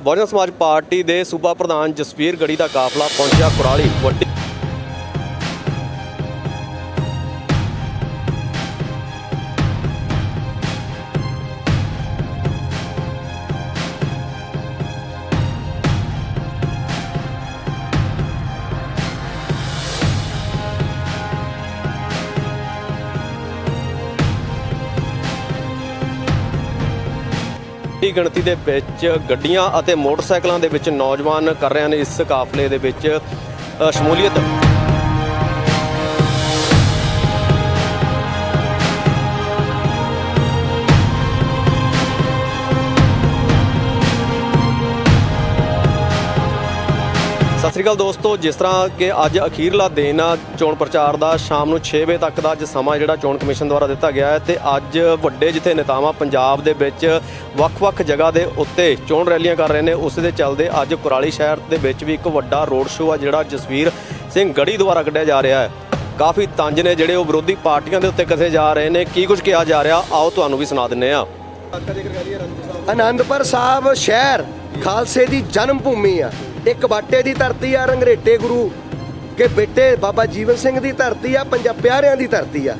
ਬਹੁਜਨ ਸਮਾਜ ਪਾਰਟੀ ਦੇ ਸੂਬਾ ਪ੍ਰਧਾਨ ਜਸਵੀਰ ਗੜੀ ਦਾ ਕਾਫਲਾ ਪਹੁੰਚਿਆ ਕੁਰਾਲੀ ਵੱਡੀ ਦੀ ਗਿਣਤੀ ਦੇ ਵਿੱਚ ਗੱਡੀਆਂ ਅਤੇ ਮੋਟਰਸਾਈਕਲਾਂ ਦੇ ਵਿੱਚ ਨੌਜਵਾਨ ਕਰ ਰਹੇ ਹਨ ਇਸ ਕਾਫਲੇ ਦੇ ਵਿੱਚ ਸ਼ਮੂਲੀਅਤ। ਸ੍ਰੀ ਅਕਾਲ ਦੋਸਤੋ, ਜਿਸ ਤਰ੍ਹਾਂ ਕਿ ਅੱਜ ਅਖੀਰਲਾ ਦਿਨ ਆ, ਚੋਣ ਪ੍ਰਚਾਰ ਦਾ, ਸ਼ਾਮ ਨੂੰ 6 ਵਜੇ ਤੱਕ ਦਾ ਅੱਜ ਸਮਾਂ ਜਿਹੜਾ ਚੋਣ ਕਮਿਸ਼ਨ ਦੁਆਰਾ ਦਿੱਤਾ ਗਿਆ ਹੈ ਤੇ ਅੱਜ ਵੱਡੇ ਜਿੱਥੇ ਨੇਤਾਵਾਂ ਪੰਜਾਬ ਦੇ ਵਿੱਚ ਵੱਖ-ਵੱਖ ਜਗ੍ਹਾ ਦੇ ਉੱਤੇ ਚੋਣ ਰੈਲੀਆਂ ਕਰ ਰਹੇ ਨੇ, ਉਸ ਦੇ ਚੱਲਦੇ ਅੱਜ ਕੁਰਾਲੀ ਸ਼ਹਿਰ ਦੇ ਵਿੱਚ ਵੀ ਇੱਕ ਵੱਡਾ ਰੋਡ ਸ਼ੋਅ ਆ, ਜਿਹੜਾ ਜਸਵੀਰ ਸਿੰਘ ਗੜੀ ਦੁਆਰਾ ਕੱਢਿਆ ਜਾ ਰਿਹਾ ਹੈ। ਕਾਫੀ ਤੰਜ ਨੇ ਜਿਹੜੇ ਉਹ ਵਿਰੋਧੀ ਪਾਰਟੀਆਂ ਦੇ ਉੱਤੇ ਕਸੇ ਜਾ ਰਹੇ ਨੇ, ਕੀ ਕੁਝ ਕਿਹਾ ਜਾ ਰਿਹਾ, ਆਓ ਤੁਹਾਨੂੰ ਵੀ ਸੁਣਾ ਦਿੰਨੇ ਆ ਆਨੰਦਪੁਰ ਸਾਹਿਬ ਸ਼ਹਿਰ ਖਾਲਸੇ ਦੀ ਜਨਮ ਭੂਮੀ ਆ। ਇਹ ਕਬਾਟੇ ਦੀ ਧਰਤੀ ਆ, ਰੰਗਰੇਟੇ ਗੁਰੂ ਕੇ ਬੇਟੇ ਬਾਬਾ ਜੀਵਨ ਸਿੰਘ ਦੀ ਧਰਤੀ ਆ ਪੰਜਾਬ ਪਿਆਰਿਆਂ ਦੀ ਧਰਤੀ ਆ।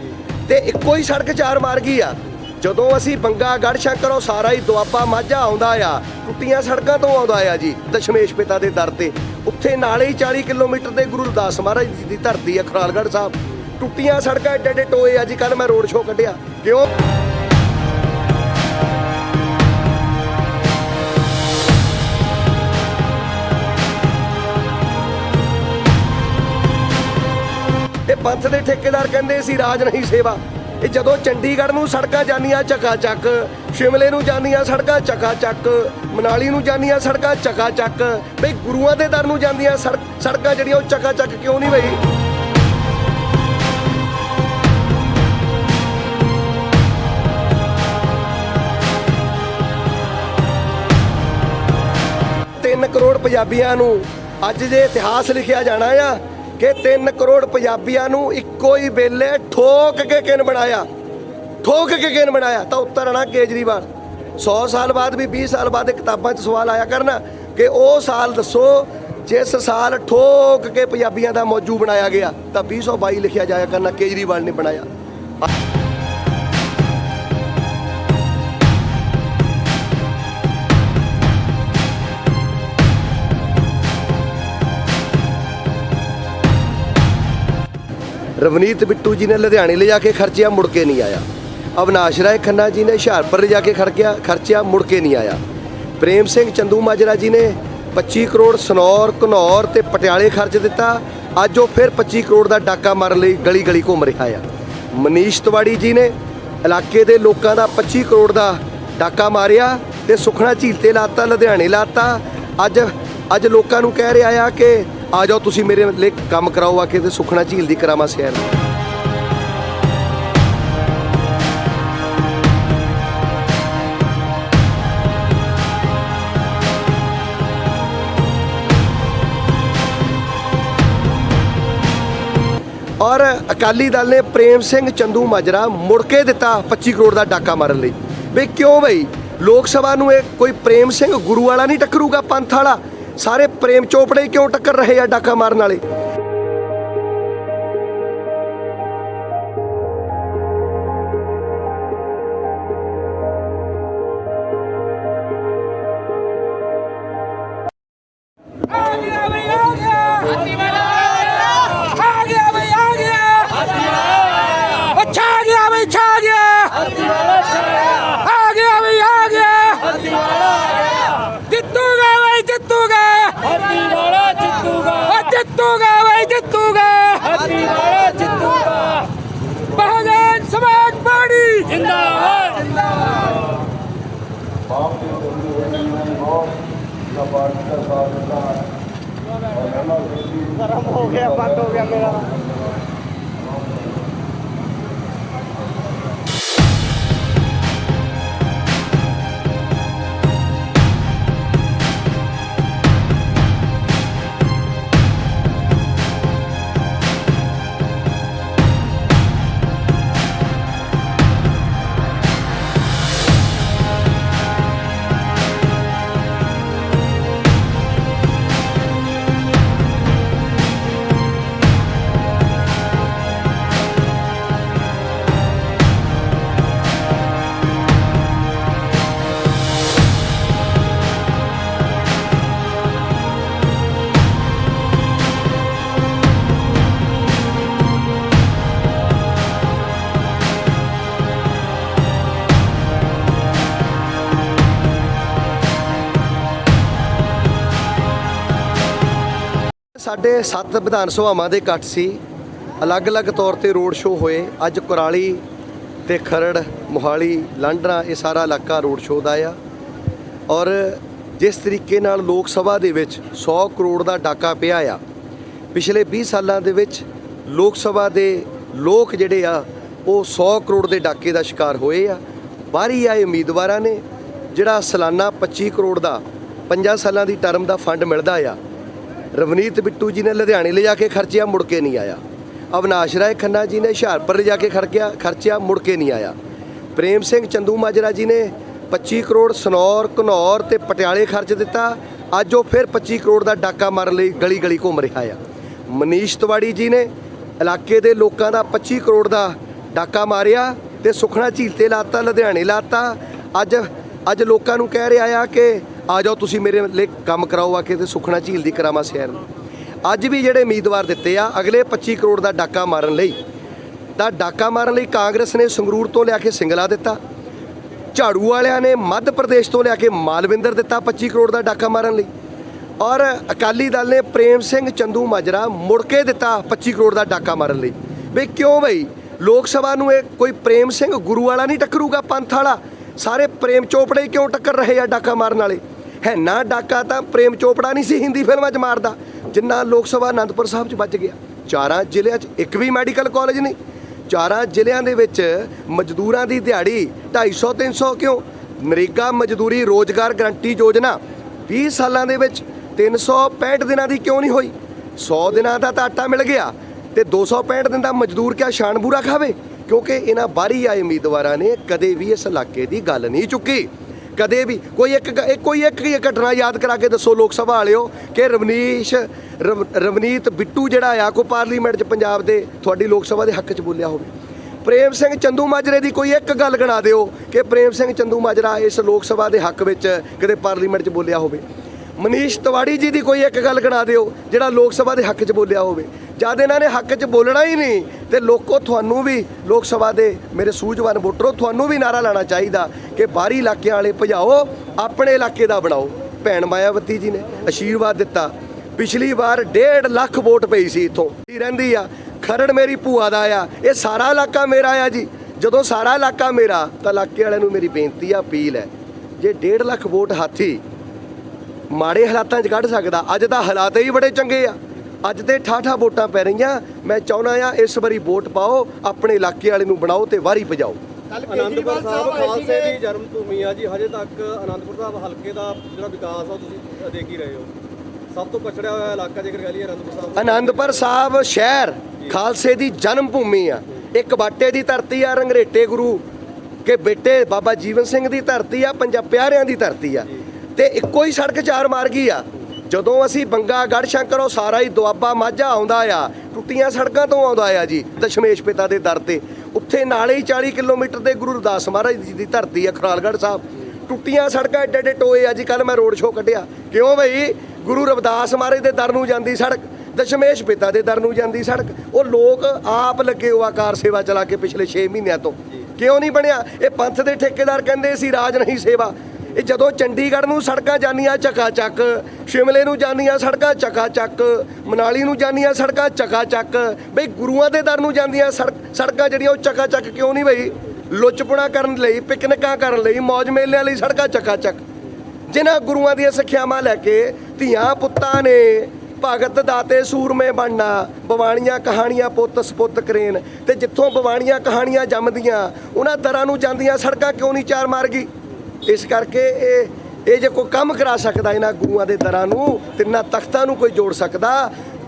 ਤੇ ਇੱਕੋ ਹੀ ਸੜਕ ਚਾਰ ਮਾਰਗੀ ਆ। ਜਦੋਂ ਅਸੀਂ ਬੰਗਾ ਗੜ ਸ਼ੰਕਰੋਂ ਸਾਰਾ ਹੀ ਦੁਆਬਾ ਮਾਝਾ ਆਉਂਦਾ ਆ, ਟੁੱਟੀਆਂ ਸੜਕਾਂ ਤੋਂ ਆਉਂਦਾ ਆ ਜੀ, ਦਸ਼ਮੇਸ਼ ਪਿਤਾ ਦੇ ਦਰ ਤੇ। ਉੱਥੇ ਨਾਲੇ ਹੀ 40 ਕਿਲੋਮੀਟਰ ਦੇ ਗੁਰੂ ਰਵਿਦਾਸ ਮਹਾਰਾਜ ਜੀ ਦੀ ਧਰਤੀ ਆ, ਖਰਾਲਗੜ੍ਹ ਸਾਹਿਬ। ਟੁੱਟੀਆਂ ਸੜਕਾਂ ਏਡੇ ਏਡੇ ਟੋਏ ਆ ਜੀ ਕੱਲ ਮੈਂ ਰੋਡ ਸ਼ੋਅ ਕੱਢਿਆ। ਕਿਉਂ? ਪੰਥ ਦੇ ਠੇਕੇਦਾਰ ਕਹਿੰਦੇ ਸੀ, ਰਾਜ ਨਹੀਂ ਸੇਵਾ। ਇਹ ਜਦੋਂ ਚੰਡੀਗੜ੍ਹ ਨੂੰ ਸੜਕਾਂ ਜਾਂਦੀਆਂ ਚੱਕਾ ਚੱਕ, ਸ਼ਿਮਲੇ ਨੂੰ ਜਾਂਦੀਆਂ ਸੜਕਾਂ ਚੱਕਾ ਚੱਕ, ਮਨਾਲੀ ਨੂੰ ਜਾਂਦੀਆਂ ਸੜਕਾਂ ਚੱਕਾ ਚੱਕ, ਬਈ ਗੁਰੂਆਂ ਦੇ ਦਰ ਨੂੰ ਜਾਂਦੀਆਂ ਸੜਕ- ਸੜਕਾਂ ਜਿਹੜੀਆਂ ਉਹ ਚੱਕਾ ਚੱਕ ਕਿਉਂ ਨਹੀਂ ਬਈ? ਤਿੰਨ ਕਰੋੜ ਪੰਜਾਬੀਆਂ ਨੂੰ ਅੱਜ ਜੇ ਇਤਿਹਾਸ ਲਿਖਿਆ ਜਾਣਾ ਆ ਕਿ 3 ਕਰੋੜ ਪੰਜਾਬੀਆਂ ਨੂੰ ਇੱਕੋ ਹੀ ਵੇਲੇ ਠੋਕ ਕੇ ਕਿਨ ਬਣਾਇਆ? ਠੋਕ ਕੇ ਕਿਨ ਬਣਾਇਆ? ਤਾਂ ਉੱਤਰ ਆਣਾ ਕੇਜਰੀਵਾਲ। 100 ਸਾਲ ਬਾਅਦ ਵੀ 20 ਸਾਲ ਬਾਅਦ ਇਹ ਕਿਤਾਬਾਂ 'ਚ ਸਵਾਲ ਆਇਆ ਕਰਨਾ ਕਿ ਉਹ ਸਾਲ ਦੱਸੋ, ਜਿਸ ਸਾਲ ਠੋਕ ਕੇ ਪੰਜਾਬੀਆਂ ਦਾ ਮੌਜੂ ਬਣਾਇਆ ਗਿਆ, ਤਾਂ 2022 ਲਿਖਿਆ ਜਾਇਆ ਕਰਨਾ ਕੇਜਰੀਵਾਲ ਨੇ ਬਣਾਇਆ। ਰਵਨੀਤ ਬਿੱਟੂ ਜੀ ਨੇ ਲੁਧਿਆਣੇ ਲਿਜਾ ਕੇ ਖਰਚਿਆ, ਮੁੜ ਕੇ ਨਹੀਂ ਆਇਆ। ਅਵਨਾਸ਼ ਰਾਏ ਖੰਨਾ ਜੀ ਨੇ ਹੁਸ਼ਿਆਰਪੁਰ ਲਿਜਾ ਕੇ ਖਰਚਿਆ ਖਰਚਿਆ, ਮੁੜ ਕੇ ਨਹੀਂ ਆਇਆ। ਪ੍ਰੇਮ ਸਿੰਘ ਚੰਦੂ ਮਾਜਰਾ ਜੀ ਨੇ 25 ਕਰੋੜ ਸਨੌਰ, ਘਨੌਰ ਤੇ ਪਟਿਆਲੇ ਖਰਚ ਦਿੱਤਾ। ਅੱਜ ਉਹ ਫਿਰ 25 ਕਰੋੜ ਦਾ ਡਾਕਾ ਮਾਰਨ ਲਈ ਗਲੀ ਗਲੀ ਘੁੰਮ ਰਿਹਾ ਆ। ਮਨੀਸ਼ ਤਿਵਾੜੀ ਜੀ ਨੇ ਇਲਾਕੇ ਦੇ ਲੋਕਾਂ ਦਾ 25 ਕਰੋੜ ਦਾ ਡਾਕਾ ਮਾਰਿਆ ਤੇ ਸੁਖਣਾ ਝੀਲ ਤੇ ਲਾਤਾ, ਲੁਧਿਆਣੇ ਲਾਤਾ। ਅੱਜ ਅੱਜ ਲੋਕਾਂ ਨੂੰ ਕਹਿ ਰਿਹਾ ਆ ਕਿ ਆ ਜਾਓ, ਤੁਸੀਂ ਮੇਰੇ ਲਈ ਕੰਮ ਕਰਾਓ, ਆ ਕੇ ਤੇ ਸੁਖਣਾ ਝੀਲ ਦੀ ਕਰਾਮਾ ਸੈਰ। ਔਰ ਅਕਾਲੀ ਦਲ ਨੇ ਪ੍ਰੇਮ ਸਿੰਘ ਚੰਦੂ ਮਾਜਰਾ ਮੁੜ ਕੇ ਦਿੱਤਾ 25 ਕਰੋੜ ਦਾ ਡਾਕਾ ਮਾਰਨ ਲਈ। ਵੀ ਕਿਉਂ ਬਈ? ਲੋਕ ਸਭਾ ਨੂੰ ਇਹ ਕੋਈ ਪ੍ਰੇਮ ਸਿੰਘ ਗੁਰੂ ਵਾਲਾ ਨਹੀਂ ਟੱਕਰੂਗਾ, ਪੰਥ ਵਾਲਾ? ਸਾਰੇ ਪ੍ਰੇਮ ਚੋਪੜੇ ਹੀ ਕਿਉਂ ਟੱਕਰ ਰਹੇ ਆ ਡਾਕਾ ਮਾਰਨ ਵਾਲੇ? sepatu ਸਾਡੇ ਸੱਤ ਵਿਧਾਨ ਸਭਾਵਾਂ ਦੇ ਇਕੱਠ ਸੀ। ਅਲੱਗ-ਅਲੱਗ ਤੌਰ ਤੇ ਰੋਡ ਸ਼ੋਅ ਹੋਏ। ਅੱਜ ਕੁਰਾਲੀ ਤੇ ਖਰੜ, ਮੋਹਾਲੀ, ਲਾਂਡਰਾ ਇਹ ਸਾਰਾ ਇਲਾਕਾ ਰੋਡ ਸ਼ੋਅ ਦਾ ਆ। ਔਰ ਜਿਸ ਤਰੀਕੇ ਨਾਲ ਲੋਕ ਸਭਾ ਦੇ ਵਿੱਚ 100 ਕਰੋੜ ਦਾ ਡਾਕਾ ਪਿਆ ਆ, ਪਿਛਲੇ 20 ਸਾਲਾਂ ਦੇ ਵਿੱਚ ਲੋਕ ਸਭਾ ਦੇ ਲੋਕ ਜਿਹੜੇ ਆ, ਉਹ 100 ਕਰੋੜ ਦੇ ਡਾਕੇ ਦਾ ਸ਼ਿਕਾਰ ਹੋਏ ਆ। ਬਾਹਰੀ ਆਏ ਉਮੀਦਵਾਰਾਂ ਨੇ, ਜਿਹੜਾ ਸਾਲਾਨਾ 25 ਕਰੋੜ ਦਾ 5 ਸਾਲਾਂ ਦੀ ਟਰਮ ਦਾ ਫੰਡ ਮਿਲਦਾ ਆ ਰਵਨੀਤ ਬਿੱਟੂ ਜੀ ਨੇ ਲੁਧਿਆਣੇ ਲਿਜਾ ਕੇ ਖਰਚਿਆ, ਮੁੜ ਕੇ ਨਹੀਂ ਆਇਆ। ਅਵਨਾਸ਼ ਰਾਏ ਖੰਨਾ ਜੀ ਨੇ ਹੁਸ਼ਿਆਰਪੁਰ ਲਿਜਾ ਕੇ ਖਰਚਿਆ ਖਰਚਿਆ, ਮੁੜ ਕੇ ਨਹੀਂ ਆਇਆ। ਪ੍ਰੇਮ ਸਿੰਘ ਚੰਦੂ ਮਾਜਰਾ ਜੀ ਨੇ 25 ਕਰੋੜ ਸਨੌਰ, ਘਨੌਰ ਤੇ ਪਟਿਆਲੇ ਖਰਚ ਦਿੱਤਾ। ਅੱਜ ਉਹ ਫਿਰ 25 ਕਰੋੜ ਦਾ ਡਾਕਾ ਮਾਰਨ ਲਈ ਗਲੀ ਗਲੀ ਘੁੰਮ ਰਿਹਾ ਆ। ਮਨੀਸ਼ ਤਿਵਾੜੀ ਜੀ ਨੇ ਇਲਾਕੇ ਦੇ ਲੋਕਾਂ ਦਾ 25 ਕਰੋੜ ਦਾ ਡਾਕਾ ਮਾਰਿਆ ਤੇ ਸੁਖਣਾ ਝੀਲ ਤੇ ਲਾਤਾ, ਲੁਧਿਆਣੇ ਲਾਤਾ। ਅੱਜ ਅੱਜ ਲੋਕਾਂ ਨੂੰ ਕਹਿ ਰਿਹਾ ਆ ਕਿ ਆ ਜਾਓ ਤੁਸੀਂ ਮੇਰੇ ਲਈ ਕੰਮ ਕਰਾਓ ਆ ਕੇ ਤੇ ਸੁਖਣਾ ਝੀਲ ਦੀ ਕਰਾਮਾ ਸ਼ਹਿਰ ਅੱਜ ਵੀ ਜਿਹੜੇ ਉਮੀਦਵਾਰ ਦਿੱਤੇ ਆ, ਅਗਲੇ 25 ਕਰੋੜ ਦਾ ਡਾਕਾ ਮਾਰਨ ਲਈ। ਤਾਂ ਡਾਕਾ ਮਾਰਨ ਲਈ ਕਾਂਗਰਸ ਨੇ ਸੰਗਰੂਰ ਤੋਂ ਲਿਆ ਕੇ ਸਿੰਗਲਾ ਦਿੱਤਾ। ਝਾੜੂ ਵਾਲਿਆਂ ਨੇ ਮੱਧ ਪ੍ਰਦੇਸ਼ ਤੋਂ ਲਿਆ ਕੇ ਮਾਲਵਿੰਦਰ ਦਿੱਤਾ 25 ਕਰੋੜ ਦਾ ਡਾਕਾ ਮਾਰਨ ਲਈ। ਔਰ ਅਕਾਲੀ ਦਲ ਨੇ ਪ੍ਰੇਮ ਸਿੰਘ ਚੰਦੂ ਮਾਜਰਾ ਮੁੜ ਕੇ ਦਿੱਤਾ 25 ਕਰੋੜ ਦਾ ਡਾਕਾ ਮਾਰਨ ਲਈ। ਵੀ ਕਿਉਂ ਬਈ? ਲੋਕ ਸਭਾ ਨੂੰ ਇਹ ਕੋਈ ਪ੍ਰੇਮ ਸਿੰਘ ਗੁਰੂ ਵਾਲਾ ਨਹੀਂ ਟੱਕਰੂਗਾ ਪੰਥ ਵਾਲਾ? ਸਾਰੇ ਪ੍ਰੇਮ ਚੋਪੜੇ ਹੀ ਕਿਉਂ ਟੱਕਰ ਰਹੇ ਆ ਡਾਕਾ ਮਾਰਨ ਵਾਲੇ? ਹੈ ਨਾ ਡਾਕਾ ਤਾਂ ਪ੍ਰੇਮ ਚੋਪੜਾ ਨਹੀਂ ਸੀ ਹਿੰਦੀ ਫਿਲਮਾਂ 'ਚ ਮਾਰਦਾ, ਜਿੰਨਾ ਲੋਕ ਸਭਾ ਅਨੰਦਪੁਰ ਸਾਹਿਬ 'ਚ ਬਚ ਗਿਆ। ਚਾਰਾਂ ਜ਼ਿਲ੍ਹਿਆਂ 'ਚ ਇੱਕ ਵੀ ਮੈਡੀਕਲ ਕਾਲਜ ਨਹੀਂ। ਚਾਰਾਂ ਜ਼ਿਲ੍ਹਿਆਂ ਦੇ ਵਿੱਚ ਮਜ਼ਦੂਰਾਂ ਦੀ ਦਿਹਾੜੀ 250 300 ਕਿਉਂ? ਨਰੇਗਾ ਮਜ਼ਦੂਰੀ ਰੋਜ਼ਗਾਰ ਗਰੰਟੀ ਯੋਜਨਾ 20 ਸਾਲਾਂ ਦੇ ਵਿੱਚ 365 ਦਿਨਾਂ ਦੀ ਕਿਉਂ ਨਹੀਂ ਹੋਈ? 100 ਦਿਨਾਂ ਦਾ ਤਾਂ ਆਟਾ ਮਿਲ ਗਿਆ ਤੇ 265 ਦਿਨ ਦਾ ਮਜ਼ਦੂਰ ਕਿਆ ਸ਼ਾਨ ਬੂਰਾ ਖਾਵੇ? ਕਿਉਂਕਿ ਇਹਨਾਂ ਬਾਹਰੀ ਆਏ ਉਮੀਦਵਾਰਾਂ ਨੇ ਕਦੇ ਵੀ ਇਸ ਇਲਾਕੇ ਦੀ ਗੱਲ ਨਹੀਂ ਚੁੱਕੀ। ਕਦੇ ਵੀ ਕੋਈ ਇੱਕ ਇੱਕ- ਕੋਈ ਇੱਕ ਹੀ ਘਟਨਾ ਯਾਦ ਕਰਾ ਕੇ ਦੱਸੋ ਲੋਕ ਸਭਾ ਵਾਲਿਓ ਕਿ ਰਵਨੀਸ਼, ਰਵ- ਰਵਨੀਤ ਬਿੱਟੂ ਜਿਹੜਾ ਆ ਕੋ ਪਾਰਲੀਮੈਂਟ 'ਚ ਪੰਜਾਬ ਦੇ ਤੁਹਾਡੀ ਲੋਕ ਸਭਾ ਦੇ ਹੱਕ 'ਚ ਬੋਲਿਆ ਹੋਵੇ। ਪ੍ਰੇਮ ਸਿੰਘ ਚੰਦੂ ਮਾਜਰੇ ਦੀ ਕੋਈ ਇੱਕ ਗੱਲ ਗਣਾ ਦਿਓ ਕਿ ਪ੍ਰੇਮ ਸਿੰਘ ਚੰਦੂ ਮਾਜਰਾ ਇਸ ਲੋਕ ਸਭਾ ਦੇ ਹੱਕ ਵਿੱਚ ਕਦੇ ਪਾਰਲੀਮੈਂਟ 'ਚ ਬੋਲਿਆ ਹੋਵੇ। ਮਨੀਸ਼ ਤਿਵਾੜੀ ਜੀ ਦੀ ਕੋਈ ਇੱਕ ਗੱਲ ਗਣਾ ਦਿਓ, ਜਿਹੜਾ ਲੋਕ ਸਭਾ ਦੇ ਹੱਕ 'ਚ ਬੋਲਿਆ ਹੋਵੇ। ਜਦ ਇਹਨਾਂ ਨੇ ਹੱਕ 'ਚ ਬੋਲਣਾ ਹੀ ਨਹੀਂ, ਤੇ ਲੋਕੋ ਤੁਹਾਨੂੰ ਵੀ, ਲੋਕ ਸਭਾ ਦੇ ਮੇਰੇ ਸੂਝਵਾਨ ਵੋਟਰੋ, ਤੁਹਾਨੂੰ ਵੀ ਨਾਰਾ ਲਾਣਾ ਚਾਹੀਦਾ ਕਿ ਬਾਹਰੀ ਇਲਾਕਿਆਂ ਵਾਲੇ ਭਜਾਓ, ਆਪਣੇ ਇਲਾਕੇ ਦਾ ਬਣਾਓ। ਭੈਣ ਮਾਇਆਵਤੀ ਜੀ ਨੇ ਅਸ਼ੀਰਵਾਦ ਦਿੱਤਾ। ਪਿਛਲੀ ਵਾਰ 1.5 ਲੱਖ ਵੋਟ ਪਈ ਸੀ ਇੱਥੋਂ। ਰਹਿੰਦੀ ਆ? ਖਰੜ ਮੇਰੀ ਭੂਆ ਦਾ ਆ। ਇਹ ਸਾਰਾ ਇਲਾਕਾ ਮੇਰਾ ਆ ਜੀ। ਜਦੋਂ ਸਾਰਾ ਇਲਾਕਾ ਮੇਰਾ, ਤਾਂ ਇਲਾਕੇ ਵਾਲਿਆਂ ਨੂੰ ਮੇਰੀ ਬੇਨਤੀ ਆ, ਅਪੀਲ ਹੈ। ਜੇ 1.5 ਲੱਖ ਵੋਟ ਹਾਥੀ ਮਾੜੇ ਹਾਲਾਤਾਂ 'ਚ ਕੱਢ ਸਕਦਾ। ਅੱਜ ਤਾਂ ਹਾਲਾਤ ਹੀ ਬੜੇ ਚੰਗੇ ਆ। ਅੱਜ ਤੇ ਠਾਠਾ ਵੋਟਾਂ ਪੈ ਰਹੀਆਂ। ਮੈਂ ਚਾਹੁੰਦਾ ਆ ਇਸ ਵਾਰੀ ਵੋਟ ਪਾਓ ਆਪਣੇ ਇਲਾਕੇ ਵਾਲੇ ਨੂੰ ਬਣਾਓ ਤੇ ਵਾਰੀ ਭਜਾਓ। ਅਨੰਦਪੁਰ ਸਾਹਿਬ ਖਾਲਸੇ ਦੀ ਜਨਮ ਭੂਮੀ ਆ ਜੀ। ਹਜੇ ਤੱਕ ਅਨੰਦਪੁਰ ਸਾਹਿਬ ਹਲਕੇ ਦਾ ਜਿਹੜਾ ਵਿਕਾਸ ਆ ਤੁਸੀਂ ਦੇਖ ਹੀ ਰਹੇ ਹੋ। ਸਭ ਤੋਂ ਪਛੜਿਆ ਹੋਇਆ ਇਲਾਕਾ ਜੇਕਰ ਕਹ ਲਈਏ ਅਨੰਦਪੁਰ ਸਾਹਿਬ ਅਨੰਦਪੁਰ ਸਾਹਿਬ ਸ਼ਹਿਰ ਖਾਲਸੇ ਦੀ ਜਨਮ ਭੂਮੀ ਆ। ਇੱਕ ਬਾਟੇ ਦੀ ਧਰਤੀ ਆ ਰੰਗਰੇਟੇ ਗੁਰੂ। ਕੇ ਬੇਟੇ ਬਾਬਾ ਜੀਵਨ ਸਿੰਘ ਦੀ ਧਰਤੀ ਆ ਪੰਜਾਬ ਪਿਆਰਿਆਂ ਦੀ ਧਰਤੀ ਆ। ਤੇ ਇੱਕੋ ਹੀ ਸੜਕ ਚਾਰ ਮਾਰਗੀ ਆ। ਜਦੋਂ ਅਸੀਂ ਬੰਗਾ ਗੜ ਸ਼ੰਕਰ ਉਹ ਸਾਰਾ ਹੀ ਦੁਆਬਾ ਮਾਝਾ ਆਉਂਦਾ ਆ, ਟੁੱਟੀਆਂ ਸੜਕਾਂ ਤੋਂ ਆਉਂਦਾ ਆ ਜੀ, ਦਸ਼ਮੇਸ਼ ਪਿਤਾ ਦੇ ਦਰ ਤੇ। ਉੱਥੇ ਨਾਲੇ ਹੀ 40 ਕਿਲੋਮੀਟਰ ਦੇ ਗੁਰੂ ਰਵਿਦਾਸ ਮਹਾਰਾਜ ਜੀ ਦੀ ਧਰਤੀ ਆ, ਖਰਾਲਗੜ੍ਹ ਸਾਹਿਬ। ਟੁੱਟੀਆਂ ਸੜਕਾਂ ਏਡੇ ਏਡੇ ਟੋਏ ਅੱਜ ਕੱਲ ਮੈਂ ਰੋਡ ਸ਼ੋਅ ਕੱਢਿਆ। ਕਿਉਂ ਬਈ? ਗੁਰੂ ਰਵਿਦਾਸ ਮਹਾਰਾਜ ਦੇ ਦਰ ਨੂੰ ਜਾਂਦੀ ਸੜਕ, ਦਸ਼ਮੇਸ਼ ਪਿਤਾ ਦੇ ਦਰ ਨੂੰ ਜਾਂਦੀ ਸੜਕ। ਉਹ ਲੋਕ ਆਪ ਲੱਗੇ ਹੋਆ ਕਾਰ ਸੇਵਾ ਚਲਾ ਕੇ ਪਿਛਲੇ 6 ਮਹੀਨਿਆਂ ਤੋਂ। ਕਿਉਂ ਨਹੀਂ ਬਣਿਆ? ਇਹ ਪੰਥ ਦੇ ਠੇਕੇਦਾਰ ਕਹਿੰਦੇ ਸੀ, ਰਾਜ ਨਹੀਂ ਸੇਵਾ। ਇਹ ਜਦੋਂ ਚੰਡੀਗੜ੍ਹ ਨੂੰ ਸੜਕਾਂ ਜਾਂਦੀਆਂ ਚੱਕਾ ਚੱਕ, ਸ਼ਿਮਲੇ ਨੂੰ ਜਾਂਦੀਆਂ ਸੜਕਾਂ ਚੱਕਾ ਚੱਕ, ਮਨਾਲੀ ਨੂੰ ਜਾਂਦੀਆਂ ਸੜਕਾਂ ਚੱਕਾ ਚੱਕ, ਬਈ ਗੁਰੂਆਂ ਦੇ ਦਰ ਨੂੰ ਜਾਂਦੀਆਂ ਸੜਕ, ਸੜਕਾਂ ਜਿਹੜੀਆਂ ਉਹ ਚੱਕਾ ਚੱਕ ਕਿਉਂ ਨਹੀਂ ਬਈ? ਲੁੱਚਪੁਣਾ ਕਰਨ ਲਈ, ਪਿਕਨਿਕਾਂ ਕਰਨ ਲਈ, ਮੌਜ ਮੇਲਿਆਂ ਲਈ ਸੜਕਾਂ ਚੱਕਾ ਚੱਕ। ਜਿਨ੍ਹਾਂ ਗੁਰੂਆਂ ਦੀਆਂ ਸਿੱਖਿਆਵਾਂ ਲੈ ਕੇ ਧੀਆਂ ਪੁੱਤਾਂ ਨੇ ਭਗਤ ਦਾਤੇ ਸੂਰਮੇ ਬਣਨਾ, ਬਵਾਣੀਆਂ ਕਹਾਣੀਆਂ ਪੁੱਤ ਸਪੁੱਤ ਕਰੇਨ। ਤੇ ਜਿੱਥੋਂ ਬਵਾਣੀਆਂ ਕਹਾਣੀਆਂ ਜੰਮਦੀਆਂ, ਉਹਨਾਂ ਦਰਾਂ ਨੂੰ ਜਾਂਦੀਆਂ ਸੜਕਾਂ ਕਿਉਂ ਨਹੀਂ ਚਾਰ ਮਾਰ ਗਈ ਇਸ ਕਰਕੇ ਇਹ ਇਹ ਜੇ ਕੋਈ ਕੰਮ ਕਰਾ ਸਕਦਾ ਇਹਨਾਂ ਗੁਰੂਆਂ ਦੇ ਦਰਾਂ ਨੂੰ ਤਿੰਨਾਂ ਤਖਤਾਂ ਨੂੰ ਕੋਈ ਜੋੜ ਸਕਦਾ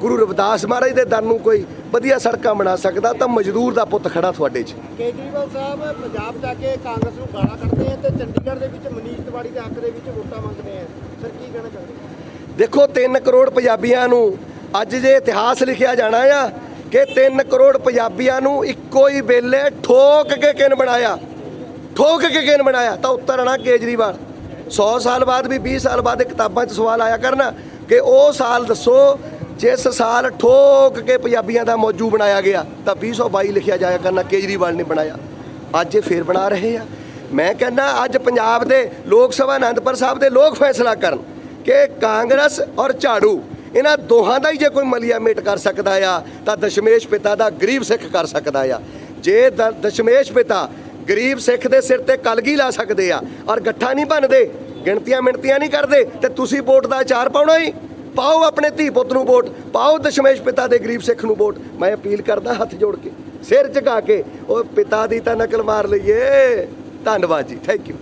ਗੁਰੂ ਰਵਿਦਾਸ ਮਹਾਰਾਜ ਦੇ ਦਰ ਨੂੰ ਕੋਈ ਵਧੀਆ ਸੜਕਾਂ ਬਣਾ ਸਕਦਾ ਤਾਂ ਮਜ਼ਦੂਰ ਦਾ ਪੁੱਤ ਖੜਾ ਤੁਹਾਡੇ 'ਚ। ਕੇਜਰੀਵਾਲ ਸਾਹਿਬ ਪੰਜਾਬ ਜਾ ਕੇ ਕਾਂਗਰਸ ਨੂੰ ਗਾਲਾਂ ਕੱਢਦੇ ਆ ਤੇ ਚੰਡੀਗੜ੍ਹ ਦੇ ਵਿੱਚ ਮਨੀਸ਼ ਤਿਵਾੜੀ ਦੇ ਹੱਕ ਦੇ ਵਿੱਚ ਵੋਟਾਂ ਮੰਗਦੇ ਆ। ਸਰ ਕੀ ਕਹਿਣਾ ਚਾਹੁੰਦੇ? ਦੇਖੋ 3 ਕਰੋੜ ਪੰਜਾਬੀਆਂ ਨੂੰ ਅੱਜ ਜੇ ਇਤਿਹਾਸ ਲਿਖਿਆ ਜਾਣਾ ਆ ਕਿ 3 ਕਰੋੜ ਪੰਜਾਬੀਆਂ ਨੂੰ ਇੱਕੋ ਹੀ ਵੇਲੇ ਠੋਕ ਕੇ ਕਿਨ ਬਣਾਇਆ? ਠੋਕ ਕੇ ਕਿਨ ਬਣਾਇਆ, ਤਾਂ ਉੱਤਰ ਆਣਾ ਕੇਜਰੀਵਾਲ। 100 ਸਾਲ ਬਾਅਦ ਵੀ 20 ਸਾਲ ਬਾਅਦ ਇਹ ਕਿਤਾਬਾਂ 'ਚ ਸਵਾਲ ਆਇਆ ਕਰਨਾ ਕਿ ਉਹ ਸਾਲ ਦੱਸੋ, ਜਿਸ ਸਾਲ ਠੋਕ ਕੇ ਪੰਜਾਬੀਆਂ ਦਾ ਮੌਜੂ ਬਣਾਇਆ ਗਿਆ, ਤਾਂ 2022 ਲਿਖਿਆ ਜਾਇਆ ਕਰਨਾ, ਕੇਜਰੀਵਾਲ ਨੇ ਬਣਾਇਆ। ਅੱਜ ਇਹ ਫੇਰ ਬਣਾ ਰਹੇ ਆ। ਮੈਂ ਕਹਿੰਦਾ, ਅੱਜ ਪੰਜਾਬ ਦੇ ਲੋਕ ਸਭਾ ਆਨੰਦਪੁਰ ਸਾਹਿਬ ਦੇ ਲੋਕ ਫੈਸਲਾ ਕਰਨ ਕਿ ਕਾਂਗਰਸ ਔਰ ਝਾੜੂ, ਇਹਨਾਂ ਦੋਹਾਂ ਦਾ ਹੀ ਜੇ ਕੋਈ ਮਲੀਆ ਮੇਟ ਕਰ ਸਕਦਾ ਆ, ਤਾਂ ਦਸ਼ਮੇਸ਼ ਪਿਤਾ ਦਾ ਗਰੀਬ ਸਿੱਖ ਕਰ ਸਕਦਾ ਆ। ਜੇ ਦ- ਦਸ਼ਮੇਸ਼ ਪਿਤਾ ਗਰੀਬ ਸਿੱਖ ਦੇ ਸਿਰ ਤੇ ਕਲਗੀ ਲਾ ਸਕਦੇ ਆ, ਔਰ ਗੱਠਾ ਨਹੀਂ ਭੰਨਦੇ ਗਿਣਤੀਆਂ ਮਿਣਤੀਆਂ ਨਹੀਂ ਕਰਦੇ, ਤੇ ਤੁਸੀਂ ਵੋਟ ਦਾ ਅਚਾਰ ਪਾਉਣਾ ਹੀ। ਪਾਓ ਆਪਣੇ ਧੀ ਪੁੱਤ ਨੂੰ ਵੋਟ, ਪਾਓ ਦਸ਼ਮੇਸ਼ ਪਿਤਾ ਦੇ ਗਰੀਬ ਸਿੱਖ ਨੂੰ ਵੋਟ। ਮੈਂ ਅਪੀਲ ਕਰਦਾ ਹੱਥ ਜੋੜ ਕੇ, ਸਿਰ ਝੁਕਾ ਕੇ, ਉਹ ਪਿਤਾ ਦੀ ਤਾਂ ਨਕਲ ਮਾਰ ਲਈਏ। ਧੰਨਵਾਦ ਜੀ ਥੈਂਕ ਯੂ